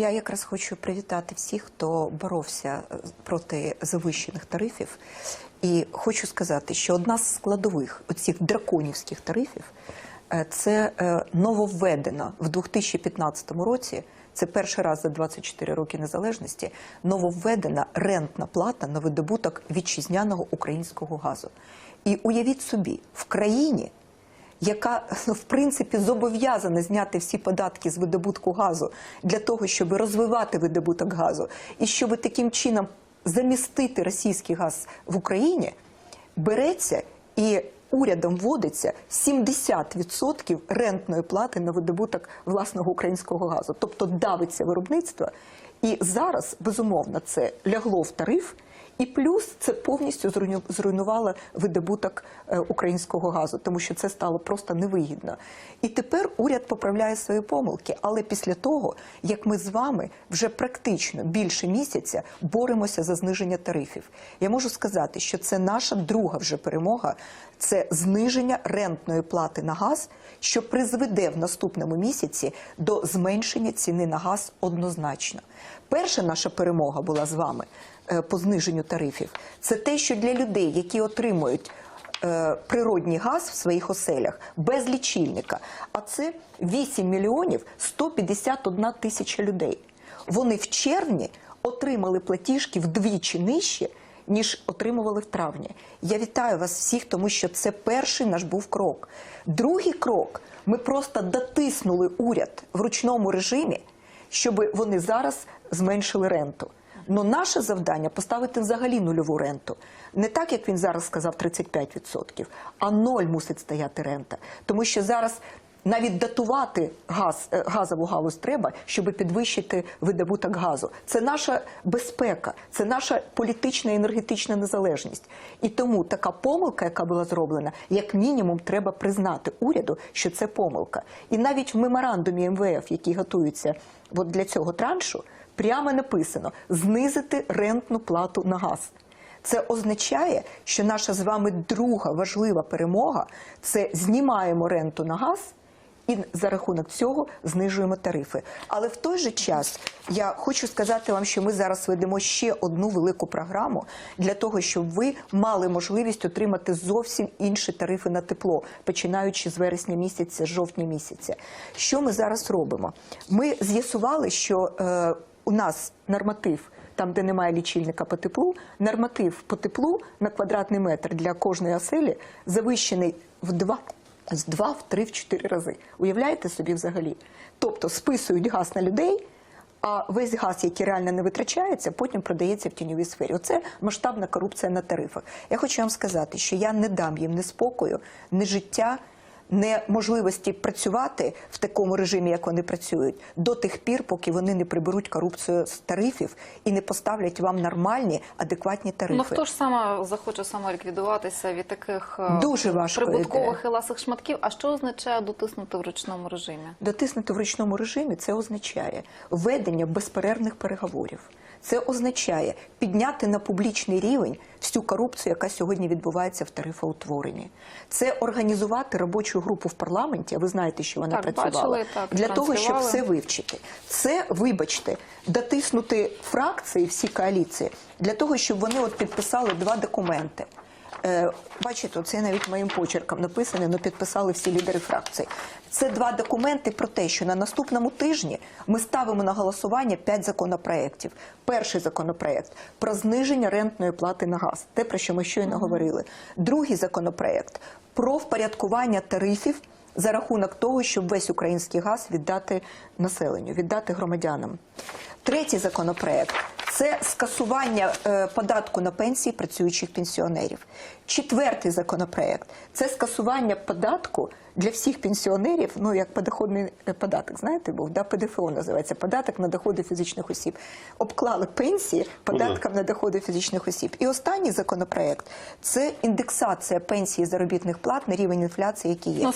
Я якраз хочу привітати всіх, хто боровся е, проти завищених тарифів. І хочу сказати, що одна з складових оцих драконівських тарифів е, це е, нововведена в 2015 році. Це перший раз за 24 роки незалежності нововведена рентна плата на видобуток вітчизняного українського газу. І уявіть собі, в країні, яка ну, в принципі зобов'язана зняти всі податки з видобутку газу для того, щоб розвивати видобуток газу, і щоб таким чином замістити російський газ в Україні, береться і урядом вводиться 70% рентної плати на видобуток власного українського газу, тобто давиться виробництво. І зараз безумовно це лягло в тариф. І плюс це повністю зруйну- зруйнувало видобуток е, українського газу, тому що це стало просто невигідно. І тепер уряд поправляє свої помилки. Але після того, як ми з вами вже практично більше місяця боремося за зниження тарифів, я можу сказати, що це наша друга вже перемога. Це зниження рентної плати на газ, що призведе в наступному місяці до зменшення ціни на газ однозначно. Перша наша перемога була з вами по зниженню тарифів. Це те, що для людей, які отримують е, природній газ в своїх оселях без лічильника, а це 8 мільйонів 151 тисяча людей. Вони в червні отримали платіжки вдвічі нижче, ніж отримували в травні. Я вітаю вас всіх, тому що це перший наш був крок. Другий крок ми просто дотиснули уряд в ручному режимі, щоб вони зараз зменшили ренту. Но наше завдання поставити взагалі нульову ренту. Не так, як він зараз сказав, 35%, а ноль мусить стояти рента. Тому що зараз навіть датувати газ, е, газову галузь треба, щоб підвищити видобуток газу. Це наша безпека, це наша політична і енергетична незалежність. І тому така помилка, яка була зроблена, як мінімум, треба признати уряду, що це помилка. І навіть в меморандумі МВФ, який готується от для цього траншу, прямо написано знизити рентну плату на газ. Це означає, що наша з вами друга важлива перемога це знімаємо ренту на газ і за рахунок цього знижуємо тарифи. Але в той же час я хочу сказати вам, що ми зараз ведемо ще одну велику програму для того, щоб ви мали можливість отримати зовсім інші тарифи на тепло, починаючи з вересня місяця, жовтня місяця. Що ми зараз робимо? Ми з'ясували, що е, у нас норматив. Там, де немає лічильника по теплу, норматив по теплу на квадратний метр для кожної оселі завищений в два з два, в три, в чотири рази. Уявляєте собі взагалі? Тобто списують газ на людей, а весь газ, який реально не витрачається, потім продається в тіньовій сфері. Оце масштабна корупція на тарифах. Я хочу вам сказати, що я не дам їм ні спокою, ні життя. Не можливості працювати в такому режимі, як вони працюють, до тих пір, поки вони не приберуть корупцію з тарифів і не поставлять вам нормальні, адекватні тарифи. Ну хто ж саме захоче самоліквідуватися від таких е, Дуже важко прибуткових і ласих шматків? А що означає дотиснути в ручному режимі? Дотиснути в ручному режимі це означає введення безперервних переговорів. Це означає підняти на публічний рівень всю корупцію, яка сьогодні відбувається в тарифоутворенні. Це організувати робочу групу в парламенті. А ви знаєте, що вона Так, працювала бачили, так, для того, щоб все вивчити. Це, вибачте, дотиснути фракції, всі коаліції, для того, щоб вони от підписали два документи. Е, Бачите, це навіть моїм почерком написане, але підписали всі лідери фракцій. Це два документи про те, що на наступному тижні ми ставимо на голосування п'ять законопроєктів. Перший законопроєкт про зниження рентної плати на газ, те про що ми щойно говорили. Другий законопроєкт про впорядкування тарифів за рахунок того, щоб весь український газ віддати населенню, віддати громадянам. Третій законопроект це скасування е, податку на пенсії працюючих пенсіонерів. Четвертий законопроект це скасування податку для всіх пенсіонерів, ну як подоходний е, податок, знаєте, був да, ПДФО називається податок на доходи фізичних осіб. Обклали пенсії податком на доходи фізичних осіб. І останній законопроект це індексація пенсії заробітних плат на рівень інфляції, який є. Ну,